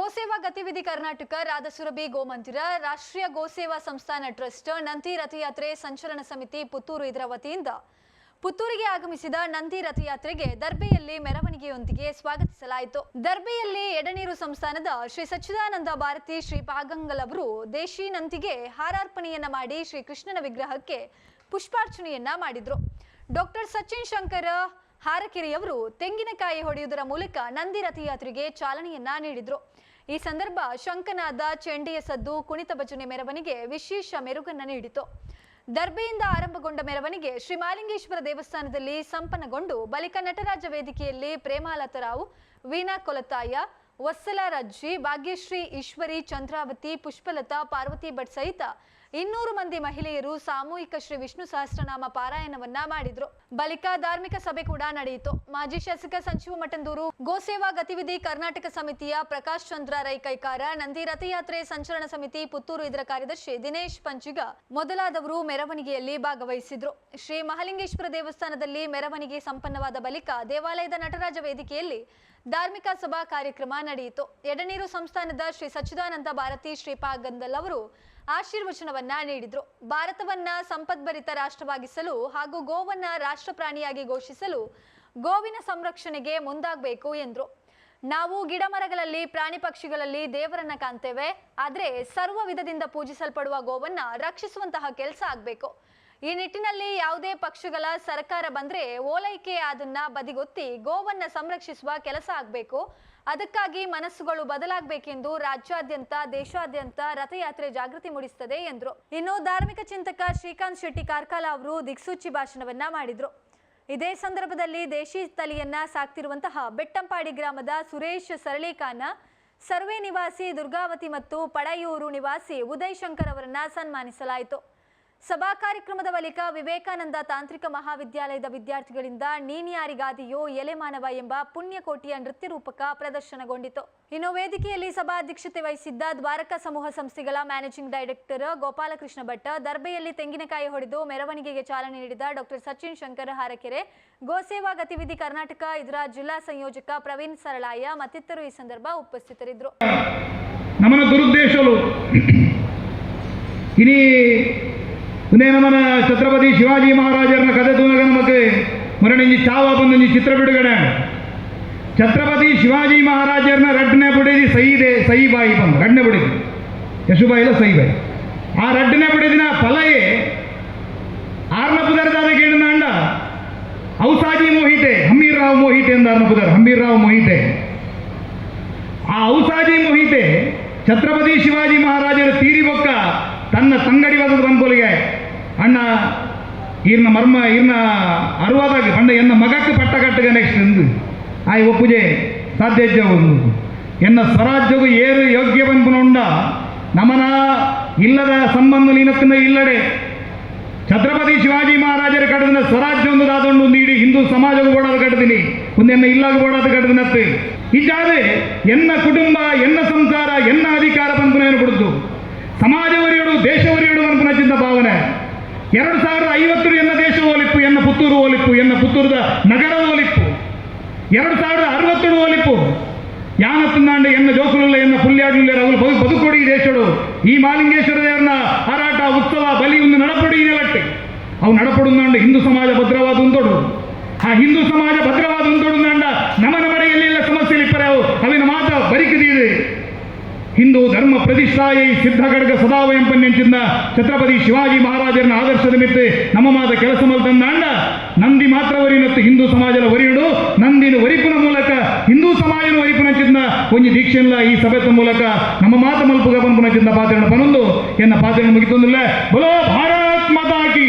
ಗೋಸೇವಾ ಗತಿವಿಧಿ ಕರ್ನಾಟಕ ರಾಧಸುರಭಿ ಗೋಮಂದಿರ ರಾಷ್ಟ್ರೀಯ ಗೋಸೇವಾ ಸಂಸ್ಥಾನ ಟ್ರಸ್ಟ್, ನಂದಿ ರಥಯಾತ್ರೆ, ಸಂಚಲನ ಸಮಿತಿ, ಪುತ್ತೂರು ಇದರ ವತಿಯಿಂದ. ಪುತ್ತೂರಿಗೆ ಆಗಮಿಸಿದ ನಂದಿ ರಥಯಾತ್ರೆಗೆ ದರ್ಬೆಯಲ್ಲಿ ಮೆರವಣಿಗೆಯೊಂದಿಗೆ ಸ್ವಾಗತಿಸಲಾಯಿತು. ದರ್ಬೆಯಲ್ಲಿ ಎಡನೀರು ಸಂಸ್ಥಾನದ ಶ್ರೀ ಸಚ್ಚಿದಾನಂದ ಭಾರತಿ, ಶ್ರೀ ಪಾಗಂಗಲ್ ಅವರು ದೇಶಿ ನಂದಿಗೆ ಹಾರಾರ್ಪಣೆಯನ್ನ ಮಾಡಿ ಶ್ರೀ ಕೃಷ್ಣನ ವಿಗ್ರಹಕ್ಕೆ ಪುಷ್ಪಾರ್ಚನೆಯನ್ನ ಮಾಡಿದ್ರು. ಡಾಕ್ಟರ್ ಸಚಿನ್ ಶಂಕರ ಹಾರಕೆರೆಯವರು ತೆಂಗಿನಕಾಯಿ ಹೊಡೆಯುವುದರ ಮೂಲಕ ನಂದಿ ರಥಯಾತ್ರೆಗೆ ಚಾಲನೆಯನ್ನ ನೀಡಿದ್ರು. ಈ ಸಂದರ್ಭ ಶಂಕನಾದ ಚೆಂಡೆಯ ಸದ್ದು ಕುಣಿತ ಭಜನೆ ಮೆರವಣಿಗೆ ವಿಶೇಷ ಮೆರುಗನ್ನ ನೀಡಿತು. ದರ್ಬೆಯಿಂದ ಆರಂಭಗೊಂಡ ಮೆರವಣಿಗೆ ಶ್ರೀಮಾಲಿಂಗೇಶ್ವರ ದೇವಸ್ಥಾನದಲ್ಲಿ ಸಂಪನ್ನಗೊಂಡು, ಬಳಿಕ ನಟರಾಜ ವೇದಿಕೆಯಲ್ಲಿ ಪ್ರೇಮಾಲತರಾವ್ ವೀಣಾ ಕೊಲತಾಯ, ವತ್ಸಲ ರಜ್ಜಿ, ಭಾಗ್ಯಶ್ರೀ ಈಶ್ವರಿ, ಚಂದ್ರಾವತಿ, ಪುಷ್ಪಲತಾ, ಪಾರ್ವತಿ ಭಟ್ ಸಹಿತ ಇನ್ನೂರು ಮಂದಿ ಮಹಿಳೆಯರು ಸಾಮೂಹಿಕ ಶ್ರೀ ವಿಷ್ಣು ಸಹಸ್ರನಾಮ ಪಾರಾಯಣವನ್ನ ಮಾಡಿದ್ರು. ಬಳಿಕ ಧಾರ್ಮಿಕ ಸಭೆ ಕೂಡ ನಡೆಯಿತು. ಮಾಜಿ ಶಾಸಕ ಸಂಜೀವ ಮಠಂದೂರು, ಗೋಸೇವಾ ಗತಿವಿಧಿ ಕರ್ನಾಟಕ ಸಮಿತಿಯ ಪ್ರಕಾಶ್ ಚಂದ್ರ ರೈ ಕೈಕಾರ, ನಂದಿ ರಥಯಾತ್ರೆ ಸಂಚಲನ ಸಮಿತಿ ಪುತ್ತೂರು ಇದರ ಕಾರ್ಯದರ್ಶಿ ದಿನೇಶ್ ಪಂಚಿಗ ಮೊದಲಾದವರು ಮೆರವಣಿಗೆಯಲ್ಲಿ ಭಾಗವಹಿಸಿದ್ರು. ಶ್ರೀ ಮಹಾಲಿಂಗೇಶ್ವರ ದೇವಸ್ಥಾನದಲ್ಲಿ ಮೆರವಣಿಗೆ ಸಂಪನ್ನವಾದ ಬಳಿಕ ದೇವಾಲಯದ ನಟರಾಜ ವೇದಿಕೆಯಲ್ಲಿ ಧಾರ್ಮಿಕ ಸಭಾ ಕಾರ್ಯಕ್ರಮ ನಡೆಯಿತು. ಎಡನೀರು ಸಂಸ್ಥಾನದ ಶ್ರೀ ಸಚ್ಚಿದಾನಂದ ಭಾರತಿ ಶ್ರೀಪಾಗಂದಲ್ ಅವರು ಆಶೀರ್ವಚನವನ್ನ ನೀಡಿದ್ರು. ಭಾರತವನ್ನ ಸಂಪದ್ಭರಿತ ರಾಷ್ಟ್ರವಾಗಿಸಲು ಹಾಗೂ ಗೋವನ್ನ ರಾಷ್ಟ್ರ ಪ್ರಾಣಿಯಾಗಿ ಘೋಷಿಸಲು ಗೋವಿನ ಸಂರಕ್ಷಣೆಗೆ ಮುಂದಾಗಬೇಕು ಎಂದ್ರು. ನಾವು ಗಿಡ ಮರಗಳಲ್ಲಿ ಪ್ರಾಣಿ ಪಕ್ಷಿಗಳಲ್ಲಿ ದೇವರನ್ನ ಕಾಣ್ತೇವೆ. ಆದ್ರೆ ಸರ್ವ ವಿಧದಿಂದ ಪೂಜಿಸಲ್ಪಡುವ ಗೋವನ್ನ ರಕ್ಷಿಸುವಂತಹ ಕೆಲಸ ಆಗ್ಬೇಕು. ಈ ನಿಟ್ಟಿನಲ್ಲಿ ಯಾವುದೇ ಪಕ್ಷಗಳ ಸರ್ಕಾರ ಬಂದ್ರೆ ಓಲೈಕೆ ಅದನ್ನ ಬದಿಗೊತ್ತಿ ಗೋವನ್ನ ಸಂರಕ್ಷಿಸುವ ಕೆಲಸ ಆಗ್ಬೇಕು. ಅದಕ್ಕಾಗಿ ಮನಸ್ಸುಗಳು ಬದಲಾಗಬೇಕೆಂದು ರಾಜ್ಯಾದ್ಯಂತ, ದೇಶಾದ್ಯಂತ ರಥಯಾತ್ರೆ ಜಾಗೃತಿ ಮೂಡಿಸುತ್ತದೆ ಎಂದರು. ಇನ್ನು ಧಾರ್ಮಿಕ ಚಿಂತಕ ಶ್ರೀಕಾಂತ್ ಶೆಟ್ಟಿ ಕಾರ್ಕಾಲ ಅವರು ದಿಕ್ಸೂಚಿ ಭಾಷಣವನ್ನ ಮಾಡಿದ್ರು. ಇದೇ ಸಂದರ್ಭದಲ್ಲಿ ದೇಶಿ ತಲಿಯನ್ನ ಸಾಕ್ತಿರುವಂತಹ ಬೆಟ್ಟಂಪಾಡಿ ಗ್ರಾಮದ ಸುರೇಶ್ ಸರಳೀಕಾನ ಸರ್ವೆ ನಿವಾಸಿ ದುರ್ಗಾವತಿ ಮತ್ತು ಪಡೆಯೂರು ನಿವಾಸಿ ಉದಯ್ ಶಂಕರ್ ಅವರನ್ನ ಸನ್ಮಾನಿಸಲಾಯಿತು. ಸಭಾ ಕಾರ್ಯಕ್ರಮದ ಬಳಿಕ ವಿವೇಕಾನಂದ ತಾಂತ್ರಿಕ ಮಹಾವಿದ್ಯಾಲಯದ ವಿದ್ಯಾರ್ಥಿಗಳಿಂದ ನೀನಿಯಾರಿಗಾದಿಯೋ ಎಲೆಮಾನವ ಎಂಬ ಪುಣ್ಯಕೋಟಿಯ ನೃತ್ಯ ರೂಪಕ ಪ್ರದರ್ಶನಗೊಂಡಿತು. ಇನ್ನು ವೇದಿಕೆಯಲ್ಲಿ ಸಭಾಧ್ಯಕ್ಷತೆ ವಹಿಸಿದ್ದ ದ್ವಾರಕಾ ಸಮೂಹ ಸಂಸ್ಥೆಗಳ ಮ್ಯಾನೇಜಿಂಗ್ ಡೈರೆಕ್ಟರ್ ಗೋಪಾಲಕೃಷ್ಣ ಭಟ್, ದರ್ಬೆಯಲ್ಲಿ ತೆಂಗಿನಕಾಯಿ ಹೊಡೆದು ಮೆರವಣಿಗೆಗೆ ಚಾಲನೆ ನೀಡಿದ ಡಾಕ್ಟರ್ ಸಚಿನ್ ಶಂಕರ್ ಹಾರಕೆರೆ ಗೋಸೇವಾ ಗತಿವಿಧಿ ಕರ್ನಾಟಕ, ಇದರ ಜಿಲ್ಲಾ ಸಂಯೋಜಕ ಪ್ರವೀಣ್ ಸರಳಾಯ ಮತ್ತಿತರರು ಈ ಸಂದರ್ಭ ಉಪಸ್ಥಿತರಿದ್ದರು. ನಮ್ಮನ ನಮ್ಮ ಛತ್ರಪತಿ ಶಿವಾಜಿ ಮಹಾರಾಜರನ್ನ ಕಥೆ ತೂನಗ ನಮಗೆ ಮರಣಿಂಜಿ ಚಾವ ಬಂದು ಚಿತ್ರ ಬಿಡುಗಡೆ. ಛತ್ರಪತಿ ಶಿವಾಜಿ ಮಹಾರಾಜರನ್ನ ರಡ್ನೆ ಬಿಡಿದಿ ಸೈದೆ ಸೈ ಬಾಯಿ ಬಂದು ರಡ್ನೆ ಬಿಡಿದಿ. ಯಶುಬಾಯಿಲ ಸೈ ಬಾಯಿ. ಆ ರಡ್ನೆ ಬಿಡಿದಿನ ಫಲಯೇ ಆರ್ನ ಪುದರದಾದ ಕೇಳಿದ ಔಸಾಜಿ ಮೋಹಿತೆ ಹಮ್ಮೀರ್ ರಾವ್ ಮೋಹಿತೆ ಎಂದಾರ್ನ ಪುದರ್ ಹಮ್ಮೀರ್ ರಾವ್ ಮೋಹಿತೆ. ಆ ಔಸಾಜಿ ಮೋಹಿತೆ ಛತ್ರಪತಿ ಶಿವಾಜಿ ಮಹಾರಾಜರ ತೀರಿ ಬೊಕ್ಕ ತನ್ನ ತಂಗಡಿ ವದದ ಬಂದ್ಬೋಲಿಗೆ ಅಣ್ಣ, ಇರ್ನ ಮರ್ಮ, ಇರ್ನ ಅರುವಾದಾಗ ಅಣ್ಣ, ಎನ್ನ ಮಗಕ್ಕೆ ಪಟ್ಟ ಕಟ್ಟಗ ನೆಕ್ಸ್ಟ್ ಎಂದು ಆಯ್ ಒಪ್ಪುಜೆ ಸಾಧ್ಯ ಒಂದು ಎನ್ನ ಸ್ವರಾಜ್ಯವು ಏರು ಯೋಗ್ಯ ನಮನ ಇಲ್ಲದ ಸಂಬಂಧ ನೀನತ್ತಿನ ಇಲ್ಲಡೆ. ಛತ್ರಪತಿ ಶಿವಾಜಿ ಮಹಾರಾಜರ ಕಡದಿನ ಸ್ವರಾಜ್ಯ ಒಂದು ದಾದೊಂಡು ನೀಡಿ, ಹಿಂದೂ ಸಮಾಜವು ಓಡಾದ ಕಟ್ಟದಿನಿ. ಒಂದೆನ್ನ ಇಲ್ಲಾಗ ಓಡಾದ ಕಟ್ಟದಿನತ್ತೆ. ಇದಾದ್ರೆ ಎನ್ನ ಕುಟುಂಬ, ಎನ್ನ ಸಂಸಾರ, ಎನ್ನ ಅಧಿಕಾರ ಬಂಪುನೇನು ಬಿಡುದು ಎರಡು ಸಾವಿರದ ಐವತ್ತರ ಎನ್ನ ದೇಶ ಓಲಿಪ್ಪು ಎನ್ನ ಪುತ್ತೂರು ಓಲಿಪ್ಪು ಎನ್ನ ಪುತ್ತೂರದ ನಗರ ಓಲಿಪ್ಪು ಎರಡು ಸಾವಿರದ ಅರವತ್ತರ ಓಲಿಪ್ಪು ಯಾನ ತಿನ್ನಾಂಡ ಎನ್ನ ಜೋಕುಲಲ್ಲ ಎನ್ನ ಪುಲ್ಯಾಡ್ಲಿಲ್ಲ ಅವರು ಬದು, ಬದುಕೊಡಿ ದೇಶಡು. ಈ ಮಾಲಿಂಗೇಶ್ವರ ದೇವರನ್ನ ಹಾರಾಟ, ಉತ್ಸವ, ಬಲಿ ಒಂದು ನಡಪಡಿ ನೆಲಟ್ಟೆ ಅವು ನಡಪಡುಂದಾಂಡ ಹಿಂದೂ ಸಮಾಜ ಭದ್ರವಾದ ಉಂತೋಡು ಆ ಹಿಂದೂ ಸಮಾಜ ಭದ್ರವಾದ ಉಂತೋಡುಂದಾಂಡ ನಮ್ಮ ನಮಡೆಯಲ್ಲೆಲ್ಲ ಸಮಸ್ಯೆ ಇಪ್ಪರೆ ಅವು. ಅವಿನ ಮಾತ ಬರಿಕದಿದೆ. ಹಿಂದೂ ಧರ್ಮ ಪ್ರತಿಷ್ಠಾಯಿ ಸಿದ್ಧಗಡ್ಗ ಸದಾವಯಂ ಪನ್ಯಂಚಿಂದ ಛತ್ರಪತಿ ಶಿವಾಜಿ ಮಹಾರಾಜರನ್ನ ಆದರ್ಶದ ಮಿತ್ತೆ ನಮ್ಮ ಮಾತ ಕೆಲಸ ಮಲ್ತಂದಾಂಡ ನಂದಿ ಮಾತ್ರ ವರಿನತ್ತು ಹಿಂದೂ ಸಮಾಜದ ವರಿಯುಡು ನಂದಿನ ವರಿಪುನ ಮೂಲಕ, ಹಿಂದೂ ಸಮಾಜನ ವರಿಪುನಚಿಂದ ಒಂಜಿ ದೀಕ್ಷೆಲ್ಲ ಈ ಸಭೆತ ಮೂಲಕ ನಮ್ಮ ಮಾತ ಮಲ್ಪುಗ ಪನ್ಪುನಚಿಂದ ಪಾತ್ರ ಪನೊಂದು ಎನ್ನ ಪಾತ್ರ ಮುಗಿತೊಂದಿಲ್ಲ ಬಲೋ ಭಾರತ್ ಮಾತಾ ಕಿ!